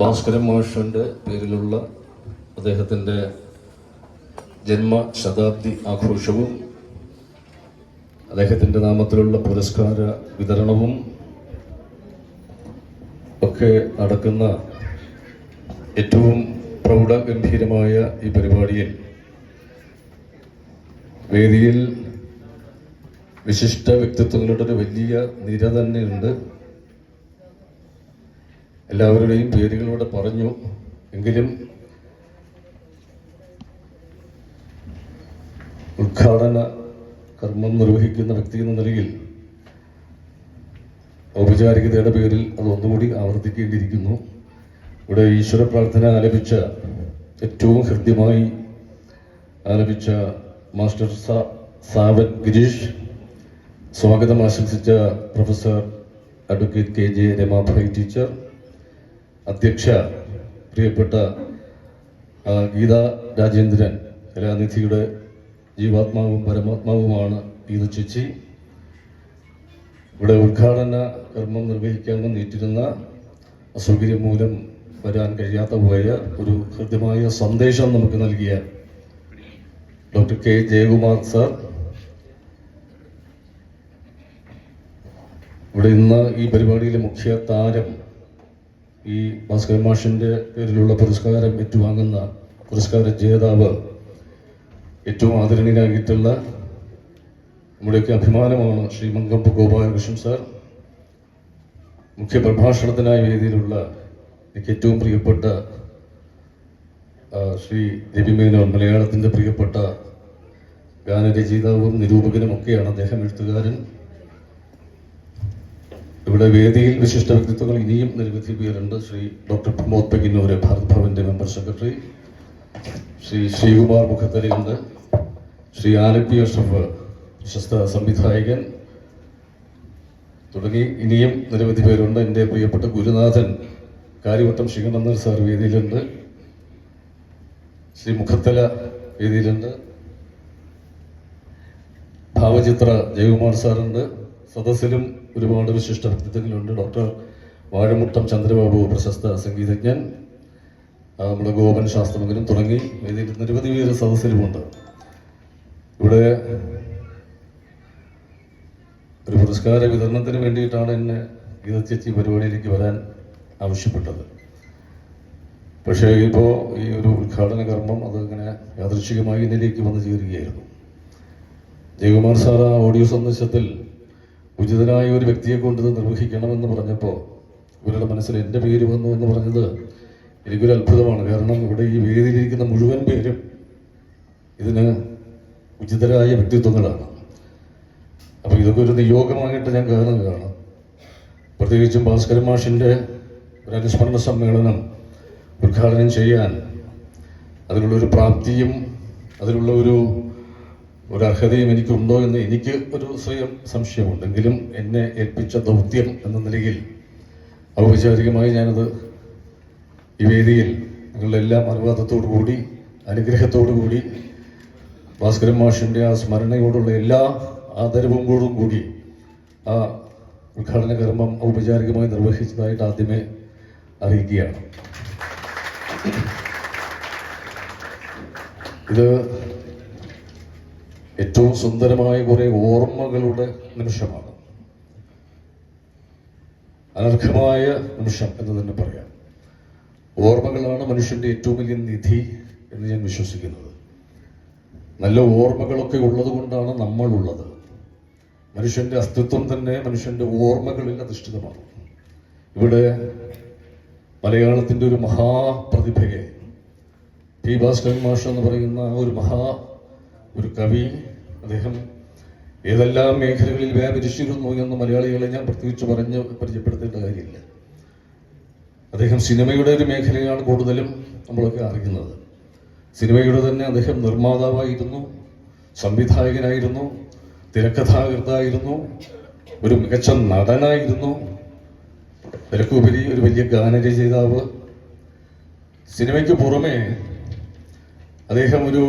ഭാസ്കരൻ മാഷന്റെ പേരിലുള്ള അദ്ദേഹത്തിന്റെ ജന്മശതാബ്ദി ആഘോഷവും അദ്ദേഹത്തിന്റെ നാമത്തിലുള്ള പുരസ്കാര വിതരണവും ഒക്കെ നടക്കുന്ന ഏറ്റവും പ്രൗഢഗംഭീരമായ ഈ പരിപാടിയിൽ വേദിയിൽ വിശിഷ്ട വ്യക്തിത്വങ്ങളുടെ ഒരു വലിയ നിര തന്നെയുണ്ട്. എല്ലാവരുടെയും പേരുകളിലൂടെ പറഞ്ഞു. എങ്കിലും ഉദ്ഘാടന കർമ്മം നിർവഹിക്കുന്ന വ്യക്തി എന്ന നിലയിൽ ഔപചാരികതയുടെ പേരിൽ അത് ഒന്നുകൂടി ആവർത്തിക്കേണ്ടിയിരിക്കുന്നു. ഇവിടെ ഈശ്വര പ്രാർത്ഥന ആലപിച്ച ഏറ്റവും ഹൃദ്യമായി ആലപിച്ച മാസ്റ്റർ സാവൻ ഗിരീഷ് സ്വാഗതം ആശംസിച്ച professor advocate K J Ramabai teacher അധ്യക്ഷ പ്രിയപ്പെട്ട ഗീത രാജേന്ദ്രൻ കലാനിധിയുടെ ജീവാത്മാവും പരമാത്മാവുമാണ് ഗീത ചേച്ചി. ഇവിടെ ഉദ്ഘാടന കർമ്മം നിർവഹിക്കാൻ വന്നിട്ടിരുന്ന അസൗകര്യം മൂലം വരാൻ കഴിയാത്ത പോയ ഒരു ഹൃദ്യമായ സന്ദേശം നമുക്ക് നൽകിയ ഡോക്ടർ കെ. ജയകുമാർ സാർ. ഇവിടെ ഇന്ന് ഈ പരിപാടിയിലെ മുഖ്യ താരം ഈ ഭാസ്കര മാഷിന്റെ പേരിലുള്ള പുരസ്കാരം ഏറ്റുവാങ്ങുന്ന പുരസ്കാര ജേതാവ് ഏറ്റവും ആദരണീയനായിട്ടുള്ള നമ്മുടെയൊക്കെ അഭിമാനമാണ് ശ്രീ മങ്കമ്പ് ഗോപാലകൃഷ്ണൻ സാർ. മുഖ്യ പ്രഭാഷണത്തിനായി വേദിയിലുള്ള എനിക്ക് ഏറ്റവും പ്രിയപ്പെട്ട ശ്രീ രവി മേനോൻ മലയാളത്തിന്റെ പ്രിയപ്പെട്ട ഗാനരചയിതാവും നിരൂപകനുമൊക്കെയാണ് അദ്ദേഹം എഴുത്തുകാരൻ. ഇവിടെ വേദിയിൽ വിശിഷ്ട വ്യക്തിത്വങ്ങൾ ഇനിയും നിരവധി പേരുണ്ട്. ശ്രീ ഡോക്ടർ പ്രമോദ് പെഗിന്നൂര് ഭാരത് ഭവന്റെ മെമ്പർ സെക്രട്ടറി. ശ്രീ ശ്രീകുമാർ മുഖത്തരിയുണ്ട്. ശ്രീ ആലപ്പി അഷ്റഫ് പ്രശസ്ത സംവിധായകൻ. തുടങ്ങി ഇനിയും നിരവധി പേരുണ്ട്. എന്റെ പ്രിയപ്പെട്ട ഗുരുനാഥൻ കാര്യവട്ടം ശ്രീകണ്ഠൻ സാർ വേദിയിലുണ്ട്. ശ്രീ മുഖത്തല വേദിയിലുണ്ട്. ഭാവചിത്ര ജയകുമാർ സാറുണ്ട്. സദസ്സിലും ഒരുപാട് വിശിഷ്ട വ്യക്തിത്വങ്ങളുണ്ട്. ഡോക്ടർ വാഴമുട്ടം ചന്ദ്രബാബു പ്രശസ്ത സംഗീതജ്ഞൻ നമ്മുടെ ഗോപൻ ശാസ്ത്രമംഗലം തുടങ്ങി വേദിയിൽ നിരവധി പേര് സദസ്സിലുമുണ്ട്. ഇവിടെ ഒരു പുരസ്കാര വിതരണത്തിന് വേണ്ടിയിട്ടാണ് എന്നെ ഗീതച്ചേച്ചി ചേച്ചി പരിപാടിയിലേക്ക് വരാൻ ആവശ്യപ്പെട്ടത്. പക്ഷേ ഇപ്പോൾ ഈ ഒരു ഉദ്ഘാടന കർമ്മം അത് അങ്ങനെ യാദൃശികമായി ഇതിലേക്ക് വന്നു ചേരുകയായിരുന്നു. ജയകുമാർ സാർ ആ ഓഡിയോ സന്ദേശത്തിൽ ഉചിതനായ ഒരു വ്യക്തിയെ കൊണ്ട് നിർവഹിക്കണമെന്ന് പറഞ്ഞപ്പോൾ ഇവരുടെ മനസ്സിൽ എന്റെ പേര് വന്നു എന്ന് പറഞ്ഞത് എനിക്കൊരു അത്ഭുതമാണ്. കാരണം ഇവിടെ ഈ വേദിയിലിരിക്കുന്ന മുഴുവൻ പേരും ഇതിന് ഉചിതരായ വ്യക്തിത്വങ്ങളാണ്. അപ്പോൾ ഇതൊക്കെ ഒരു നിയോഗമായിട്ട് ഞാൻ കാണുകയാണ്. പ്രത്യേകിച്ചും ഭാസ്കരൻ മാഷിന്റെ ഒരു അനുസ്മരണ സമ്മേളനം ഉദ്ഘാടനം ചെയ്യാൻ അതിനുള്ള ഒരു പ്രാപ്തിയും അതിനുള്ള ഒരു ഒരു അർഹതയും എനിക്കുണ്ടോ എന്ന് എനിക്ക് ഒരു സ്വയം സംശയമുണ്ടെങ്കിലും എന്നെ ഏൽപ്പിച്ച ദൗത്യം എന്ന നിലയിൽ ഔപചാരികമായി ഞാനത് ഈ വേദിയിൽ നിങ്ങളുടെ എല്ലാം അനുവാദത്തോടു കൂടി അനുഗ്രഹത്തോടു കൂടി ഭാസ്കരൻ മാഷിന്റെ ആ സ്മരണയോടുള്ള എല്ലാ ആദരവോടും കൂടി ആ ഉദ്ഘാടന കർമ്മം ഔപചാരികമായി നിർവഹിച്ചതായിട്ട് ആദ്യമേ അറിയിക്കുകയാണ്. ഇത് ഏറ്റവും സുന്ദരമായ കുറെ ഓർമ്മകളുടെ നിമിഷമാണ്. അനർഘമായ നിമിഷം എന്ന് തന്നെ പറയാം. ഓർമ്മകളാണ് മനുഷ്യന്റെ ഏറ്റവും വലിയ നിധി എന്ന് ഞാൻ വിശ്വസിക്കുന്നത്. നല്ല ഓർമ്മകളൊക്കെ ഉള്ളത് കൊണ്ടാണ് നമ്മളുള്ളത്. മനുഷ്യന്റെ അസ്തിത്വം തന്നെ മനുഷ്യന്റെ ഓർമ്മകളിൽ അധിഷ്ഠിതമാണ്. ഇവിടെ മലയാളത്തിന്റെ ഒരു മഹാപ്രതിഭയെ പി ഭാസ്കരൻ മാഷ എന്ന് പറയുന്ന ഒരു മഹാ ഒരു കവി അദ്ദേഹം ഏതെല്ലാം മേഖലകളിൽ വ്യാപരിച്ചിരുന്നു എന്ന് മലയാളികളെ ഞാൻ പ്രത്യേകിച്ച് പറഞ്ഞ് പരിചയപ്പെടുത്തേണ്ട കാര്യമില്ല. അദ്ദേഹം സിനിമയുടെ ഒരു മേഖലയാണ് കൂടുതലും നമ്മളൊക്കെ അറിയുന്നത്. സിനിമയുടെ തന്നെ അദ്ദേഹം നിർമ്മാതാവായിരുന്നു സംവിധായകനായിരുന്നു തിരക്കഥാകൃതായിരുന്നു ഒരു മികച്ച നടനായിരുന്നു തിരക്കുപരി ഒരു വലിയ ഗാനരചയിതാവ്. സിനിമയ്ക്ക് പുറമേ അദ്ദേഹം ഒരു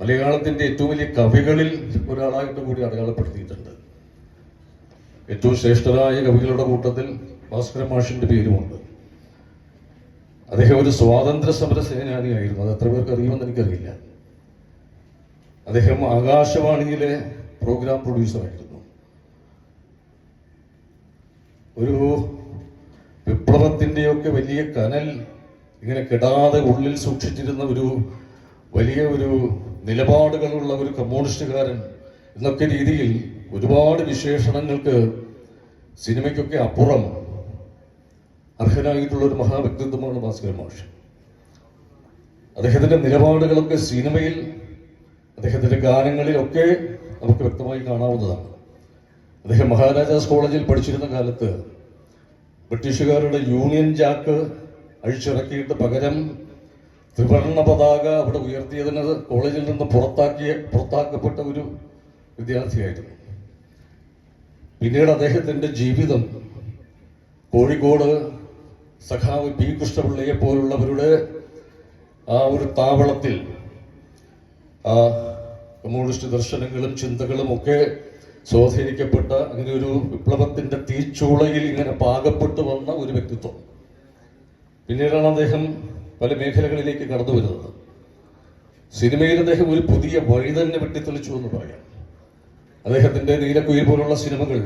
മലയാളത്തിന്റെ ഏറ്റവും വലിയ കവികളിൽ ഒരാളായിട്ട് കൂടി അടയാളപ്പെടുത്തിയിട്ടുണ്ട്. ഏറ്റവും ശ്രേഷ്ഠരായ കവികളുടെ കൂട്ടത്തിൽ ഭാസ്കര മാഷിന്റെ പേരുമുണ്ട്. അദ്ദേഹം ഒരു സ്വാതന്ത്ര്യ സമര സേനാനിയായിരുന്നു. അത് എത്ര പേർക്ക് അറിയുമെന്ന് എനിക്കറിയില്ല. അദ്ദേഹം ആകാശവാണിയിലെ പ്രോഗ്രാം പ്രൊഡ്യൂസറായിരുന്നു. ഒരു വിപ്ലവത്തിന്റെയൊക്കെ വലിയ കനൽ ഇങ്ങനെ കിടാതെ ഉള്ളിൽ സൂക്ഷിച്ചിരുന്ന ഒരു വലിയ ഒരു നിലപാടുകളുള്ള ഒരു കമ്മ്യൂണിസ്റ്റുകാരൻ എന്നൊക്കെ രീതിയിൽ ഒരുപാട് വിശേഷണങ്ങൾക്ക് സിനിമയ്ക്കൊക്കെ അപ്പുറം അർഹനായിട്ടുള്ള ഒരു മഹാവ്യക്തിത്വമാണ് ഭാസ്കരൻ മാഷ്. അദ്ദേഹത്തിന്റെ നിലപാടുകളൊക്കെ സിനിമയിൽ അദ്ദേഹത്തിന്റെ ഗാനങ്ങളിലൊക്കെ നമുക്ക് വ്യക്തമായി കാണാവുന്നതാണ്. അദ്ദേഹം മഹാരാജാസ് കോളേജിൽ പഠിച്ചിരുന്ന കാലത്ത് ബ്രിട്ടീഷുകാരുടെ യൂണിയൻ ജാക്ക് അഴിച്ചിറക്കിയിട്ട് പകരം ത്രിവർണ പതാക അവിടെ ഉയർത്തിയതിന് കോളേജിൽ നിന്ന് പുറത്താക്കിയ പുറത്താക്കപ്പെട്ട ഒരു വിദ്യാർത്ഥിയായിരുന്നു. പിന്നീട് അദ്ദേഹത്തിന്റെ ജീവിതം കോഴിക്കോട് സഖാവ് പി കൃഷ്ണപിള്ളയെ പോലുള്ളവരുടെ ആ ഒരു താവളത്തിൽ ആ കമ്മ്യൂണിസ്റ്റ് ദർശനങ്ങളും ചിന്തകളും ഒക്കെ സ്വാധീനിക്കപ്പെട്ട അങ്ങനെ ഒരു വിപ്ലവത്തിന്റെ തീച്ചൂളയിൽ ഇങ്ങനെ പാകപ്പെട്ടു വന്ന ഒരു വ്യക്തിത്വം. പിന്നീടാണ് അദ്ദേഹം പല മേഖലകളിലേക്ക് കടന്നു വരുന്നത്. സിനിമയിൽ അദ്ദേഹം ഒരു പുതിയ വഴി തന്നെ വെട്ടിത്തെളിച്ചു എന്ന് പറയാം. അദ്ദേഹത്തിന്റെ നീലക്കുയിൽ പോലുള്ള സിനിമകൾ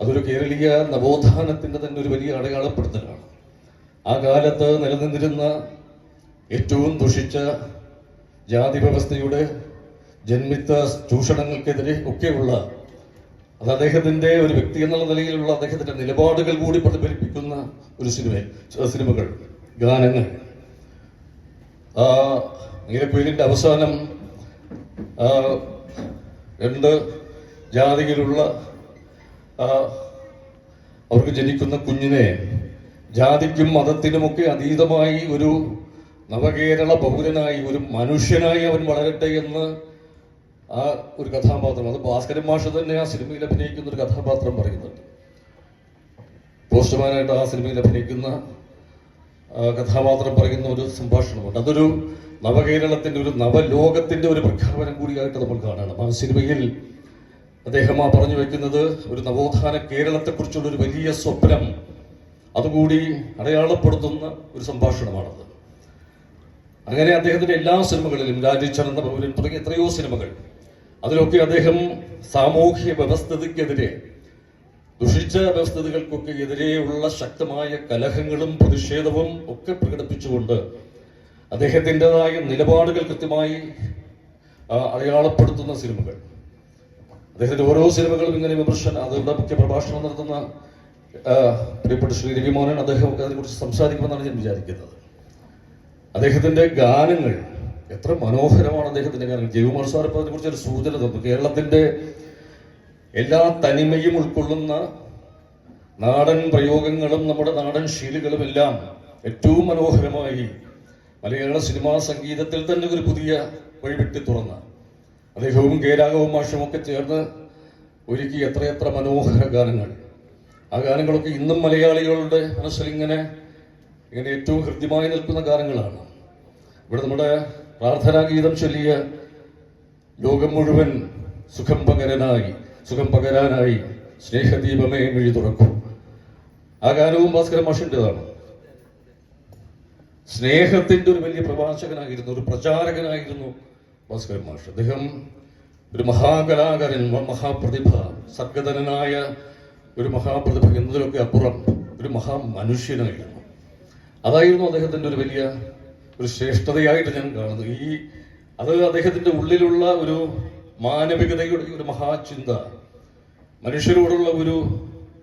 അതൊരു കേരളീയ നവോത്ഥാനത്തിന്റെ തന്നെ ഒരു വലിയ അടയാളപ്പെടുത്തലാണ്. ആ കാലത്ത് നിലനിന്നിരുന്ന ഏറ്റവും ദുഷിച്ച ജാതി വ്യവസ്ഥയുടെ ജന്മിത്ത ചൂഷണങ്ങൾക്കെതിരെ ഒക്കെയുള്ള അത് അദ്ദേഹത്തിന്റെ ഒരു വ്യക്തി എന്നുള്ള നിലയിലുള്ള അദ്ദേഹത്തിന്റെ നിലപാടുകൾ കൂടി പ്രതിഫലിപ്പിക്കുന്ന ഒരു സിനിമ സിനിമകൾ ഗാനങ്ങൾ. പേരിന്റെ അവസാനം രണ്ട് ജാതിയിലുള്ള അവർക്ക് ജനിക്കുന്ന കുഞ്ഞിനെ ജാതിക്കും മതത്തിനുമൊക്കെ അതീതമായി ഒരു നവകേരള പൗരനായി ഒരു മനുഷ്യനായി അവൻ വളരട്ടെ എന്ന് ആ ഒരു കഥാപാത്രം അത് ഭാസ്കരൻ മാഷ് തന്നെ ആ സിനിമയിൽ അഭിനയിക്കുന്ന ഒരു കഥാപാത്രം പറയുന്നുണ്ട്. പോസ്റ്റ്മാനായിട്ട് ആ സിനിമയിൽ അഭിനയിക്കുന്ന കഥാപാത്രം പറയുന്ന ഒരു സംഭാഷണമുണ്ട്. അതൊരു നവകേരളത്തിന്റെ ഒരു നവലോകത്തിന്റെ ഒരു പ്രഖ്യാപനം കൂടിയായിട്ട് നമ്മൾ കാണണം. ആ സിനിമയിൽ അദ്ദേഹം ആ പറഞ്ഞു വെക്കുന്നത് ഒരു നവോത്ഥാന കേരളത്തെക്കുറിച്ചുള്ള ഒരു വലിയ സ്വപ്നം അതുകൂടി അടയാളപ്പെടുത്തുന്ന ഒരു സംഭാഷണമാണത്. അങ്ങനെ അദ്ദേഹത്തിന്റെ എല്ലാ സിനിമകളിലും രാജീച്ചനന്ദ പൗരൻ തുടങ്ങിയ എത്രയോ സിനിമകൾ. അതിലൊക്കെ അദ്ദേഹം സാമൂഹ്യ വ്യവസ്ഥതയ്ക്കെതിരെ ദുഷിച്ച വ്യവസ്ഥതകൾക്കൊക്കെ എതിരെയുള്ള ശക്തമായ കലഹങ്ങളും പ്രതിഷേധവും ഒക്കെ പ്രകടിപ്പിച്ചുകൊണ്ട് അദ്ദേഹത്തിന്റെതായ നിലപാടുകൾ കൃത്യമായി അടയാളപ്പെടുത്തുന്ന സിനിമകൾ. അദ്ദേഹത്തിന്റെ ഓരോ സിനിമകളും ഇങ്ങനെ വിമർശനം അതുകൊണ്ട് മുഖ്യ പ്രഭാഷണം നടത്തുന്ന പ്രിയപ്പെട്ട ശ്രീ രവിമോഹനൻ അദ്ദേഹം അതിനെക്കുറിച്ച് സംസാരിക്കുമെന്നാണ് ഞാൻ വിചാരിക്കുന്നത്. അദ്ദേഹത്തിന്റെ ഗാനങ്ങൾ എത്ര മനോഹരമാണ് അദ്ദേഹത്തിന്റെ ഗാനങ്ങൾ. ജയകുമാർ സാർ ഇപ്പോൾ അതിനെക്കുറിച്ച് ഒരു സൂചന തന്നു. കേരളത്തിന്റെ എല്ലാ തനിമയും ഉൾക്കൊള്ളുന്ന നാടൻ പ്രയോഗങ്ങളും നമ്മുടെ നാടൻ ശീലുകളും എല്ലാം ഏറ്റവും മനോഹരമായി മലയാള സിനിമാ സംഗീതത്തിൽ തന്നെ ഒരു പുതിയ വഴിവിട്ടി തുറന്ന. അദ്ദേഹവും കേരാഗവും മാഷും ഒക്കെ ചേർന്ന് ഒരുക്കി എത്രയെത്ര മനോഹര ഗാനങ്ങൾ. ആ ഗാനങ്ങളൊക്കെ ഇന്നും മലയാളികളുടെ മനസ്സിൽ ഇങ്ങനെ ഇങ്ങനെ ഏറ്റവും ഹൃദ്യമായി നിൽക്കുന്ന ഗാനങ്ങളാണ്. ഇവിടെ നമ്മുടെ പ്രാർത്ഥനാ ഗീതം ചൊല്ലിയ ലോകം മുഴുവൻ സുഖം പകരനായി സുഖം പകരാനായി സ്നേഹദീപമേ മിഴി തുറക്കും. ആ ഗാനവും ഭാസ്കര മാഷിന്റെതാണ്. സ്നേഹത്തിന്റെ ഒരു വലിയ പ്രവാചകനായിരുന്നു ഒരു പ്രചാരകനായിരുന്നു ഭാസ്കരൻ മാഷ്. അദ്ദേഹം ഒരു മഹാകലാകാരൻ മഹാപ്രതിഭ സർഗധനനായ ഒരു മഹാപ്രതിഭ എന്നതിലൊക്കെ അപ്പുറം ഒരു മഹാമനുഷ്യനായിരുന്നു. അതായിരുന്നു അദ്ദേഹത്തിന്റെ ഒരു വലിയ ഒരു ശ്രേഷ്ഠതയായിട്ട് ഞാൻ കാണുന്നത്. ഈ അത് അദ്ദേഹത്തിന്റെ ഉള്ളിലുള്ള ഒരു മാനവികതയുടെ ഒരു മഹാചിന്ത. മനുഷ്യരോടുള്ള ഒരു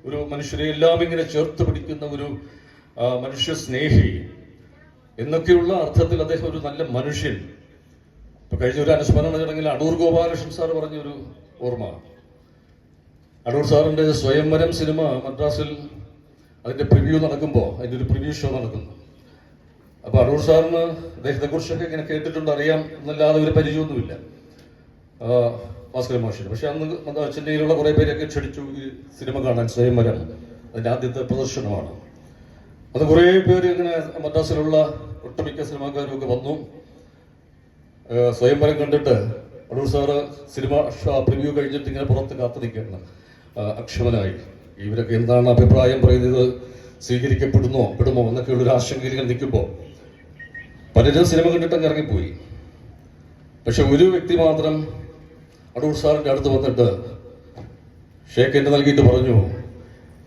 ഒരു മനുഷ്യരെ എല്ലാം ഇങ്ങനെ ചേർത്ത് പിടിക്കുന്ന ഒരു മനുഷ്യ സ്നേഹി എന്നൊക്കെയുള്ള അർത്ഥത്തിൽ അദ്ദേഹം ഒരു നല്ല മനുഷ്യൻ. ഇപ്പൊ കഴിഞ്ഞ ഒരു അനുസ്മരണ ചടങ്ങിൽ അടൂർ ഗോപാലകൃഷ്ണൻ സാർ പറഞ്ഞൊരു ഓർമ്മ. അടൂർ സാറിന്റെ സ്വയംവരം സിനിമ മദ്രാസിൽ അതിന്റെ പ്രിവ്യൂ നടക്കുമ്പോൾ അതിന്റെ ഒരു പ്രിവ്യൂ ഷോ നടക്കുന്നു. അപ്പൊ അടൂർ സാറിന് അദ്ദേഹത്തെ കുറിച്ചൊക്കെ ഇങ്ങനെ കേട്ടിട്ടുണ്ട് അറിയാം എന്നല്ലാതെ ഒരു പരിചയമൊന്നുമില്ല. ഭാസ്കരൻ പക്ഷെ അന്ന് ചെന്നൈയിലുള്ള കുറെ പേരൊക്കെ ക്ഷണിച്ചു ഈ സിനിമ കാണാൻ സ്വയംവരം അതിന്റെ ആദ്യത്തെ പ്രദർശനമാണ്. അത് കുറേ പേര് ഇങ്ങനെ മദ്രാസിലുള്ള ഒട്ടുമിക്ക സിനിമാക്കാരും ഒക്കെ വന്നു സ്വയംവരം കണ്ടിട്ട് അടൂർ സാറ് സിനിമ പ്രിവ്യൂ കഴിഞ്ഞിട്ട് ഇങ്ങനെ പുറത്ത് കാത്തു അക്ഷമനായി. ഇവരൊക്കെ എന്താണ് അഭിപ്രായം പറയുന്നത്? സ്വീകരിക്കപ്പെടുന്നോ പെടുമോ എന്നൊക്കെയുള്ള ഒരു ആശങ്കയിൽ നിൽക്കുമ്പോൾ പലരും സിനിമ കണ്ടിട്ടങ്ങ് ഇറങ്ങിപ്പോയി. പക്ഷെ ഒരു വ്യക്തി മാത്രം അടൂർ സാറിന്റെ അടുത്ത് വന്നിട്ട് ഷേക്ക് എന്നെ നൽകിയിട്ട് പറഞ്ഞു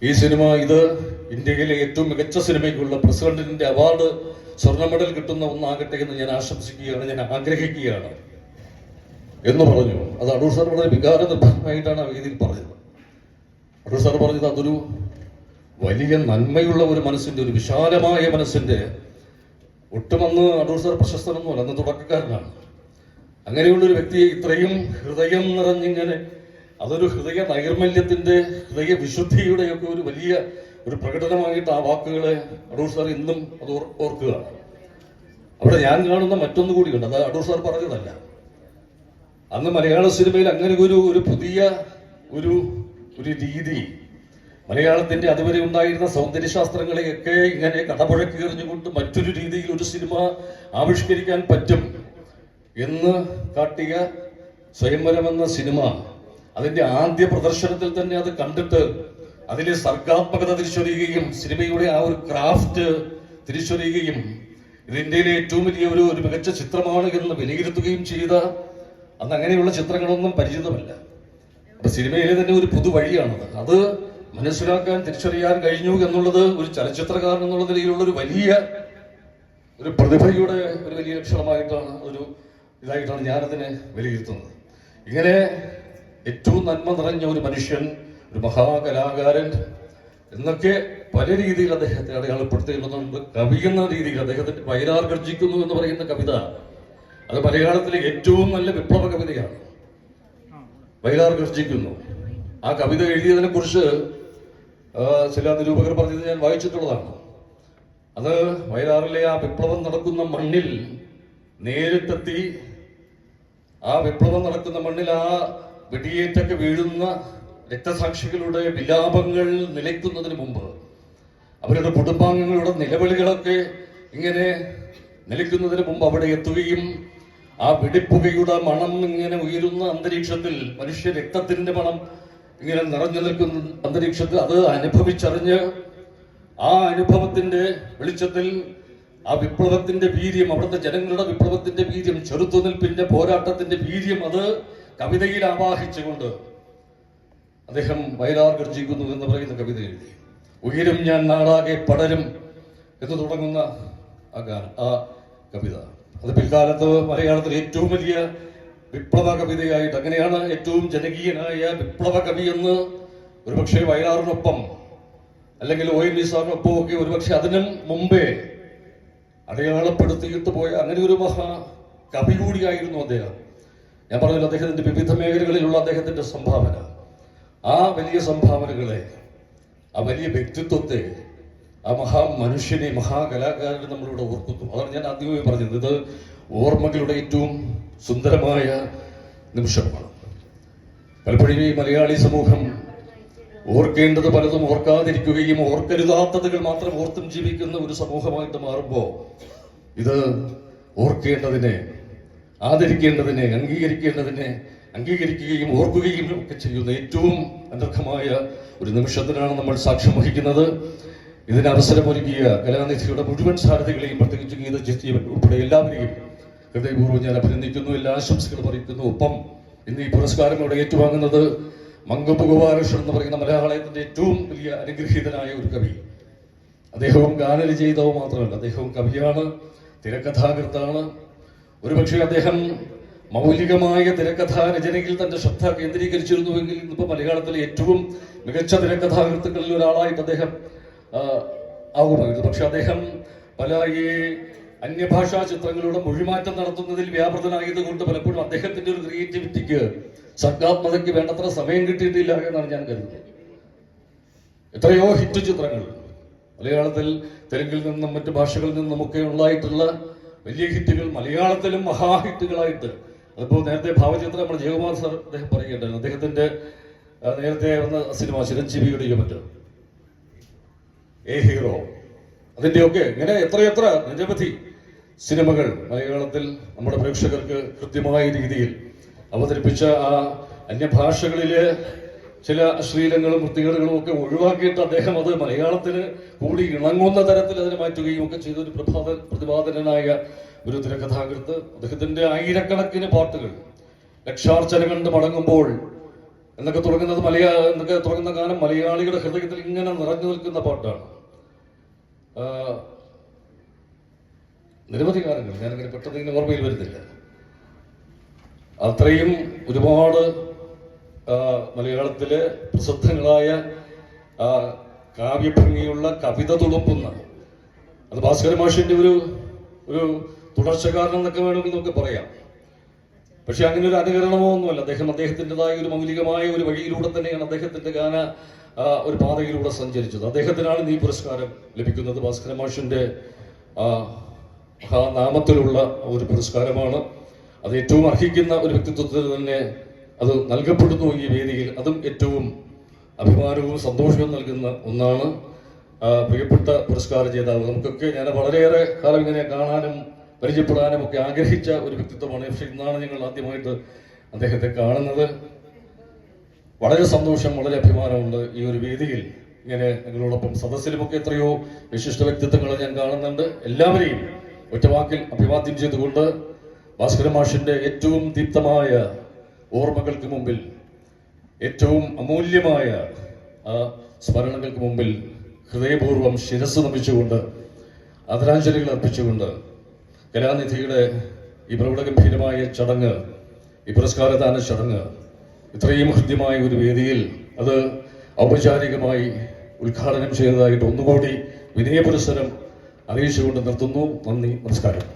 ഈ സിനിമ ഇത് ഇന്ത്യയിലെ ഏറ്റവും മികച്ച സിനിമയ്ക്കുള്ള പ്രസിഡന്റിന്റെ അവാർഡ് സ്വർണ മെഡൽ കിട്ടുന്ന ഒന്നാകട്ടെ എന്ന് ഞാൻ ആശംസിക്കുകയാണ് ഞാൻ ആഗ്രഹിക്കുകയാണ്. എന്ന് പറഞ്ഞു. അത് അടൂർ സാർ വളരെ വികാര നിർഭരമായിട്ടാണ് ആ വേദിയിൽ പറഞ്ഞത്. അടൂർ സാർ പറഞ്ഞത് അതൊരു വലിയ നന്മയുള്ള ഒരു മനസ്സിന്റെ ഒരു വിശാലമായ മനസ്സിന്റെ ഒട്ടുമന്ന് അടൂർ സാർ പ്രശസ്തനൊന്നുമല്ല അന്ന് തുടക്കക്കാരനാണ്. അങ്ങനെയുള്ള ഒരു വ്യക്തിയെ ഇത്രയും ഹൃദയം നിറഞ്ഞിങ്ങനെ അതൊരു ഹൃദയ നൈർമല്യത്തിന്റെ ഹൃദയ വിശുദ്ധിയുടെ ഒക്കെ ഒരു വലിയ ഒരു പ്രകടനമായിട്ട് ആ വാക്കുകളെ അടൂർ സാർ ഇന്നും അത് ഓർ- ഓർക്കുക. അവിടെ ഞാൻ കാണുന്ന മറ്റൊന്നു കൂടിയുണ്ട്. അത് അടൂർ സാർ പറഞ്ഞതല്ല. അന്ന് മലയാള സിനിമയിൽ അങ്ങനെ ഒരു ഒരു പുതിയ ഒരു ഒരു രീതി മലയാളത്തിന്റെ അതുവരെ ഉണ്ടായിരുന്ന സൗന്ദര്യശാസ്ത്രങ്ങളെയൊക്കെ ഇങ്ങനെ കടപുഴക്കി എറിഞ്ഞുകൊണ്ട് മറ്റൊരു രീതിയിൽ ഒരു സിനിമ ആവിഷ്കരിക്കാൻ പറ്റും. എന്ന് കാട്ടിക സ്വയംവരം എന്ന സിനിമ അതിന്റെ ആദ്യ പ്രദർശനത്തിൽ തന്നെ അത് കണ്ടിട്ട് അതിലെ സർഗാത്മകത തിരിച്ചറിയുകയും സിനിമയുടെ ആ ഒരു ക്രാഫ്റ്റ് തിരിച്ചറിയുകയും ഇത് ഇന്ത്യയിലെ ഏറ്റവും വലിയ ഒരു ഒരു മികച്ച ചിത്രമാണ് എന്ന് വിലയിരുത്തുകയും ചെയ്ത അന്ന് അങ്ങനെയുള്ള ചിത്രങ്ങളൊന്നും പരിചിതമല്ല. അപ്പൊ സിനിമയിലെ തന്നെ ഒരു പുതുവഴിയാണത് അത് മനസ്സിലാക്കാൻ തിരിച്ചറിയാൻ കഴിഞ്ഞു എന്നുള്ളത് ഒരു ചലച്ചിത്രകാരൻ എന്നുള്ള നിലയിലുള്ള ഒരു വലിയ ഒരു പ്രതിഭയുടെ ഒരു വലിയ ലക്ഷണമായിട്ടാണ് ഒരു ഇതായിട്ടാണ് ഞാനതിനെ വിലയിരുത്തുന്നത്. ഇങ്ങനെ ഏറ്റവും നന്മ നിറഞ്ഞ ഒരു മനുഷ്യൻ ഒരു മഹാകലാകാരൻ എന്നൊക്കെ പല രീതിയിൽ അദ്ദേഹത്തെ അടയാളപ്പെടുത്തേണ്ടതുണ്ട് കവി എന്ന രീതിയിൽ അദ്ദേഹത്തിന്റെ വയലാർ ഗർജിക്കുന്നു എന്ന് പറയുന്ന കവിത. അത് മലയാളത്തിലെ ഏറ്റവും നല്ല വിപ്ലവ കവിതയാണ്. വയലാർ ഗർജിക്കുന്നു. ആ കവിത എഴുതിയതിനെ കുറിച്ച് ചില നിരൂപകർ പറഞ്ഞത് ഞാൻ വായിച്ചിട്ടുള്ളതാണ്. അത് വയലാറിലെ ആ വിപ്ലവം നടക്കുന്ന മണ്ണിൽ നേരിട്ടെത്തി ആ വിപ്ലവം നടക്കുന്ന മണ്ണിൽ ആ വെടിയേറ്റൊക്കെ വീഴുന്ന രക്തസാക്ഷികളുടെ വിലാപങ്ങൾ നിലയ്ക്കുന്നതിന് മുമ്പ് അവരുടെ കുടുംബാംഗങ്ങളുടെ നിലവിളികളൊക്കെ ഇങ്ങനെ നിലയ്ക്കുന്നതിന് മുമ്പ് അവിടെ എത്തുകയും ആ വെടിപ്പുകയുടെ മണം ഇങ്ങനെ ഉയരുന്ന അന്തരീക്ഷത്തിൽ മനുഷ്യ രക്തത്തിന്റെ മണം ഇങ്ങനെ നിറഞ്ഞു നിൽക്കുന്ന അന്തരീക്ഷത്തിൽ അത് അനുഭവിച്ചറിഞ്ഞ് ആ അനുഭവത്തിന്റെ വെളിച്ചത്തിൽ ആ വിപ്ലവത്തിന്റെ വീര്യം അവിടുത്തെ ജനങ്ങളുടെ വിപ്ലവത്തിന്റെ വീര്യം ചെറുത്തുനിൽപ്പിന്റെ പോരാട്ടത്തിന്റെ വീര്യം അത് കവിതയിൽ ആവാഹിച്ചുകൊണ്ട് അദ്ദേഹം വയലാർ ഗർജിക്കുന്നു എന്ന് പറയുന്ന കവിത എഴുതി. ഉയരും ഞാൻ നാടാകെ പടരും എന്ന് തുടങ്ങുന്ന ആ ഗാനം ആ കവിത. അത് പിൽക്കാലത്ത് മലയാളത്തിൽ ഏറ്റവും വലിയ വിപ്ലവ കവിതയായിട്ട് അങ്ങനെയാണ് ഏറ്റവും ജനകീയനായ വിപ്ലവ കവി എന്ന് ഒരുപക്ഷെ വയലാറിനൊപ്പം അല്ലെങ്കിൽ ഒ എൻ വി സാറിനൊപ്പം ഒക്കെ ഒരുപക്ഷെ അതിനും മുമ്പേ അടയാളപ്പെടുത്തിയിട്ട് പോയ അങ്ങനെ ഒരു മഹാ കവി കൂടിയായിരുന്നു അദ്ദേഹം. ഞാൻ പറഞ്ഞല്ലോ അദ്ദേഹത്തിന്റെ വിവിധ മേഖലകളിലുള്ള അദ്ദേഹത്തിന്റെ സംഭാവന. ആ വലിയ സംഭാവനകളെ ആ വലിയ വ്യക്തിത്വത്തെ ആ മഹാ മനുഷ്യനെ മഹാകലാകാരനെ നമ്മളിവിടെ ഓർക്കുന്നു. അതാണ് ഞാൻ ആദ്യമേ പറഞ്ഞത്. ഇത് ഓർമ്മകളുടെ ഏറ്റവും സുന്ദരമായ നിമിഷമാണ്. പലപ്പോഴും ഈ മലയാളി സമൂഹം ഓർക്കേണ്ടത് പലതും ഓർക്കാതിരിക്കുകയും ഓർക്കരുതാത്തതുകൾ മാത്രം ഓർത്തും ജീവിക്കുന്ന ഒരു സമൂഹമായിട്ട് മാറുമ്പോൾ ഇത് ഓർക്കേണ്ടതിനെ ആദരിക്കേണ്ടതിനെ അംഗീകരിക്കേണ്ടതിനെ അംഗീകരിക്കുകയും ഓർക്കുകയും ഒക്കെ ചെയ്യുന്ന ഏറ്റവും അനർഹമായ ഒരു നിമിഷത്തിനാണ് നമ്മൾ സാക്ഷ്യം വഹിക്കുന്നത്. ഇതിന് അവസരമൊരുക്കിയ കലാനിധിയുടെ മുഴുവൻ സാരഥികളെയും പ്രത്യേകിച്ച് ഗീത ഉൾപ്പെടെ എല്ലാവരെയും ഹൃദയപൂർവം ഞാൻ അഭിനന്ദിക്കുന്നു എല്ലാ ആശംസകളും അറിയിക്കുന്നു. ഒപ്പം ഇന്ന് ഈ പുരസ്കാരം ഇവിടെ ഏറ്റുവാങ്ങുന്നത് ഗോപാലകൃഷ്ണൻ എന്ന് പറയുന്ന മലയാളത്തിന്റെ ഏറ്റവും വലിയ അനുഗ്രഹീതനായ ഒരു കവി. അദ്ദേഹവും ഗാനരചയിതാവ് മാത്രമല്ല അദ്ദേഹവും കവിയാണ് തിരക്കഥാകൃത്താണ്. ഒരുപക്ഷെ അദ്ദേഹം മൗലികമായ തിരക്കഥാ രചനയിൽ തന്റെ ശ്രദ്ധ കേന്ദ്രീകരിച്ചിരുന്നുവെങ്കിൽ ഇന്നിപ്പോ മലയാളത്തിലെ ഏറ്റവും മികച്ച തിരക്കഥാകൃത്തുക്കളിൽ ഒരാളായിട്ട് അദ്ദേഹം ആകുമായിരുന്നു പക്ഷെ അദ്ദേഹം പല ഈ അന്യഭാഷാ ചിത്രങ്ങളുടെ മൊഴിമാറ്റം നടത്തുന്നതിൽ വ്യാപൃതനായതുകൊണ്ട് പലപ്പോഴും അദ്ദേഹത്തിന്റെ ഒരു ക്രിയേറ്റിവിറ്റിക്ക് സർഗാത്മതയ്ക്ക് വേണ്ടത്ര സമയം കിട്ടിയിട്ടില്ല എന്നാണ് ഞാൻ കരുതുന്നത്. എത്രയോ ഹിറ്റ് ചിത്രങ്ങൾ. മലയാളത്തിൽ തെലുങ്കിൽ നിന്നും മറ്റു ഭാഷകളിൽ നിന്നും ഒക്കെ ഉള്ളതായിട്ടുള്ള വലിയ ഹിറ്റുകൾ മലയാളത്തിലും മഹാഹിറ്റുകളായിട്ട് അതിപ്പോൾ നേരത്തെ ഭാവചിത്രം നമ്മുടെ ജയകുമാർ സർ അദ്ദേഹം പറയുകയുണ്ടായിരുന്നു. അദ്ദേഹത്തിന്റെ നേരത്തെ വന്ന സിനിമ ചിരഞ്ജീവിയുടെയോ മറ്റോ? A hero. അതിന്റെയൊക്കെ ഇങ്ങനെ എത്രയെത്ര നിരവധി സിനിമകൾ മലയാളത്തിൽ നമ്മുടെ പ്രേക്ഷകർക്ക് കൃത്യമായ രീതിയിൽ അവതരിപ്പിച്ച ആ അന്യഭാഷകളിലെ ചില അശ്ലീലങ്ങളും വൃത്തികേടുകളും ഒക്കെ ഒഴിവാക്കിയിട്ട് അദ്ദേഹം അത് മലയാളത്തിന് കൂടി ഇണങ്ങുന്ന തരത്തിൽ അതിനെ മാറ്റുകയും ഒക്കെ ചെയ്ത ഒരു പ്രഭാത പ്രതിപാദനായ ഒരു തിരക്കഥാകൃത്ത്. അദ്ദേഹത്തിന്റെ ആയിരക്കണക്കിന് പാട്ടുകൾ ലക്ഷാർച്ചന കണ്ട് മടങ്ങുമ്പോൾ എന്നൊക്കെ തുടങ്ങുന്നത് മലയാ എന്നൊക്കെ തുടങ്ങുന്ന ഗാനം മലയാളികളുടെ ഹൃദയത്തിൽ ഇങ്ങനെ നിറഞ്ഞു നിൽക്കുന്ന പാട്ടാണ്. നിരവധി കാലങ്ങൾ ഞാനങ്ങനെ പെട്ടെന്ന് ഇങ്ങനെ ഓർമ്മയിൽ വരുന്നില്ല. അത്രയും ഒരുപാട് മലയാളത്തിലെ പ്രസിദ്ധങ്ങളായ കാവ്യഭംഗിയുള്ള കവിത തുളുമ്പുന്ന അത് ഭാസ്കര മാഷിന്റെ ഒരു ഒരു തുടർച്ചക്കാരൻ എന്നൊക്കെ വേണമെങ്കിൽ നമുക്ക് പറയാം. പക്ഷെ അങ്ങനെ ഒരു അനുകരണമോ ഒന്നുമല്ല. അദ്ദേഹം അദ്ദേഹത്തിന്റെതായ ഒരു മൗലികമായ ഒരു വഴിയിലൂടെ തന്നെയാണ് അദ്ദേഹത്തിന്റെ ഗാന ഒരു പാതയിലൂടെ സഞ്ചരിച്ചത്. അദ്ദേഹത്തിനാണ് ഈ പുരസ്കാരം ലഭിക്കുന്നത്. ഭാസ്കര മാഷിന്റെ ആ, ആ നാമത്തിലുള്ള ഒരു പുരസ്കാരമാണ്. അത് ഏറ്റവും അർഹിക്കുന്ന ഒരു വ്യക്തിത്വത്തിന് തന്നെ അത് നൽകപ്പെടുന്നു ഈ വേദിയിൽ. അതും ഏറ്റവും അഭിമാനവും സന്തോഷവും നൽകുന്ന ഒന്നാണ് പ്രിയപ്പെട്ട പുരസ്കാര ജേതാവ്. നമുക്കൊക്കെ ഞാൻ വളരെയേറെ കാലം ഇങ്ങനെ കാണാനും പരിചയപ്പെടാനും ഒക്കെ ആഗ്രഹിച്ച ഒരു വ്യക്തിത്വമാണ് പക്ഷെ ഇന്നാണ് ഞങ്ങൾ ആദ്യമായിട്ട് അദ്ദേഹത്തെ കാണുന്നത്. വളരെ സന്തോഷം വളരെ അഭിമാനമുണ്ട് ഈ ഒരു വേദിയിൽ. ഇങ്ങനെ നിങ്ങളോടൊപ്പം സദസ്സിലുമൊക്കെ എത്രയോ വിശിഷ്ട വ്യക്തിത്വങ്ങൾ ഞാൻ കാണുന്നുണ്ട്. എല്ലാവരെയും ഒറ്റവാക്കിൽ അഭിവാദ്യം ചെയ്തുകൊണ്ട് ഭാസ്കര മാഷിന്റെ ഏറ്റവും ദീപ്തമായ ഓർമ്മകൾക്ക് മുമ്പിൽ ഏറ്റവും അമൂല്യമായ ആ സ്മരണകൾക്ക് മുമ്പിൽ ഹൃദയപൂർവം ശിരസ് നമിച്ചുകൊണ്ട് ആദരാഞ്ജലികൾ അർപ്പിച്ചുകൊണ്ട് കലാനിധിയുടെ ഈ പ്രൗഢഗംഭീരമായ ചടങ്ങ് ഈ പുരസ്കാരദാന ചടങ്ങ് ഇത്രയും ഹൃദ്യമായ ഒരു വേദിയിൽ അത് ഔപചാരികമായി ഉദ്ഘാടനം ചെയ്തതായിട്ട് ഒന്നുകൂടി വിനയപുരസരം അറിയിച്ചുകൊണ്ട് നിർത്തുന്നു. നന്ദി നമസ്കാരം.